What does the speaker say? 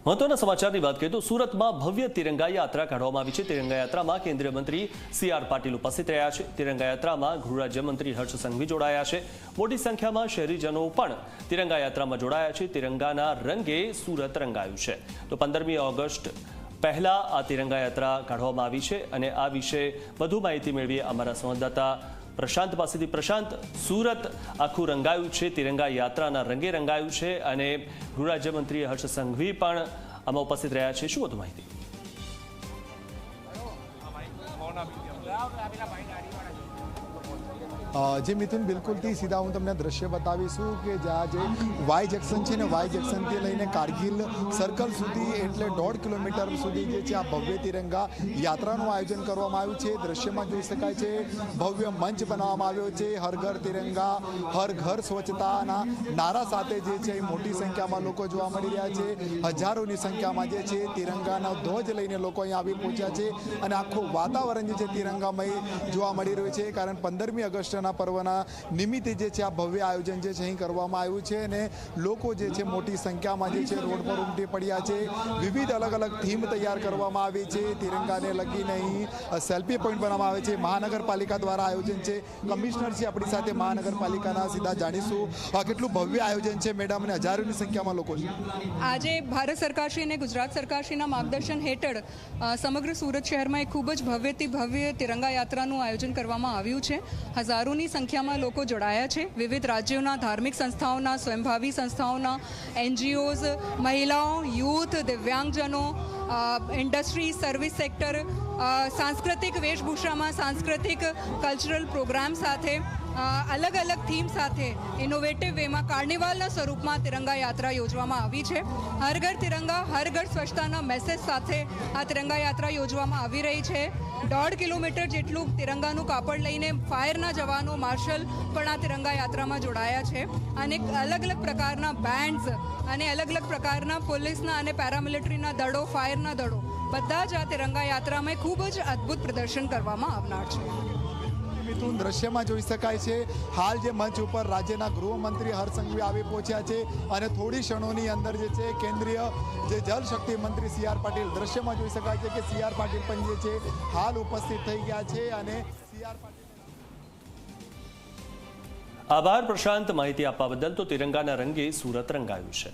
મહત્વના સમાચારની વાત કરીએ તો સુરતમાં ભવ્ય તિરંગા યાત્રા કાઢવામાં આવી છે. તિરંગા યાત્રામાં કેન્દ્રીય મંત્રી સી આર પાટીલ ઉપસ્થિત રહ્યા છે. તિરંગા યાત્રામાં ગૃહ રાજ્યમંત્રી હર્ષ સંઘવી જોડાયા છે. મોટી સંખ્યામાં શહેરીજનો પણ તિરંગા યાત્રામાં જોડાયા છે. તિરંગાના રંગે સુરત રંગાયું છે. તો પંદરમી ઓગસ્ટ પહેલા આ તિરંગા યાત્રા કાઢવામાં આવી છે અને આ વિશે વધુ માહિતી મેળવીએ અમારા સંવાદદાતા પ્રશાંત પાસેથી પ્રશાંત, સુરત આખું રંગાયું છે, તિરંગા યાત્રાના રંગે રંગાયું છે અને ગૃહ રાજ્યમંત્રી હર્ષ સંઘવી પણ આમાં ઉપસ્થિત રહ્યા છે. શું વધુ માહિતી? જે મિથુન, બિલકુલથી સીધા હું તમને દ્રશ્ય બતાવીશું કે જ્યાં જે વાય જંકશન છે ને વાય જંકશનથી લઈને કારગિલ સર્કલ સુધી એટલે દોઢ કિલોમીટર સુધી જે છે આ ભવ્ય તિરંગા યાત્રાનું આયોજન કરવામાં આવ્યું છે. દ્રશ્યમાં જોઈ શકાય છે, ભવ્ય મંચ બનાવવામાં આવ્યો છે. હર ઘર તિરંગા, હર ઘર સ્વચ્છતાના નારા સાથે જે છે એ મોટી સંખ્યામાં લોકો જોવા મળી રહ્યા છે. હજારોની સંખ્યામાં જે છે તિરંગાનો ધ્વજ લઈને લોકો અહીંયા આવી પહોંચ્યા છે અને આખું વાતાવરણ જે છે તિરંગામય જોવા મળી રહ્યું છે. કારણ પંદરમી ઓગસ્ટના પર્વના નિમિત્તે જે છે આ ભવ્ય આયોજન જે છે અહીં કરવામાં આવ્યું છે અને લોકો જે છે મોટી સંખ્યામાં જે છે રોડ પર ઉમટી પડ્યા છે. વિવિધ અલગ અલગ થીમ તૈયાર કરવામાં આવી છે. તિરંગાને લગીને અહીં સેલ્ફી પોઈન્ટ બનાવવામાં આવે છે. મહાનગરપાલિકા દ્વારા આયોજન છે. કમિશનર છે આપણી સાથે. મહાનગરપાલિકાના સીધા જાણીશું. આ કેટલું ભવ્ય આયોજન છે મેડમ અને હજારોની સંખ્યામાં લોકો છે. આજે ભારત સરકારશ્રી અને ગુજરાત સરકારશ્રીના માર્ગદર્શન હેઠળ સમગ્ર સુરત શહેરમાં એક ખૂબ જ ભવ્યથી ભવ્ય તિરંગા યાત્રાનું આયોજન કરવામાં આવ્યું છે. હજારોની સંખ્યામાં લોકો જોડાયા છે. વિવિધ રાજ્યોના ધાર્મિક સંસ્થાઓના, સ્વયંભાવી સંસ્થાઓના, એનજીઓઝ, મહિલાઓ, યુથ, દિવ્યાંગજનો ઇન્ડસ્ટ્રી, સર્વિસ સેક્ટર સાંસ્કૃતિક વેશભૂષામાં સાંસ્કૃતિક કલ્ચરલ પ્રોગ્રામ સાથે અલગ અલગ થીમ સાથે ઇનોવેટિવ વેમાં કાર્નિવાલના સ્વરૂપમાં તિરંગા યાત્રા યોજવામાં આવી છે. હર ઘર તિરંગા, હર ઘર સ્વચ્છતાના મેસેજ સાથે આ તિરંગા યાત્રા યોજવામાં આવી રહી છે. દોઢ કિલોમીટર જેટલું તિરંગાનું કાપડ લઈને ફાયરના જવાનો માર્શલ પણ આ તિરંગા યાત્રામાં જોડાયા છે. અને અલગ અલગ પ્રકારના બેન્ડ્સ અને અલગ અલગ પ્રકારના પોલીસના અને પેરામિલિટરીના દળો, ફાયરના દળો બધા જ આ તિરંગા યાત્રામાં ખૂબ જ અદ્ભુત પ્રદર્શન કરવામાં આવનાર છે. મિથુન દ્રશ્યમાં જોઈ શકાય છે હાલ જે મંચ ઉપર રાજ્યના ગૃહમંત્રી હરસંઘવી સંઘવી આવી પહોંચ્યા છે અને થોડી ક્ષણોની અંદર જે છે કેન્દ્રીય જે જલશક્તિ મંત્રી સી આર પાટીલ દ્રશ્યમાં જોઈ શકાય છે કે સી આર પાટીલ પણ જે છે હાલ ઉપસ્થિત થઈ ગયા છે અને સી આર પાટીલ આભાર પ્રશાંત માહિતી આપવા બદલ તો તિરંગાના રંગે સુરત રંગાયું છે.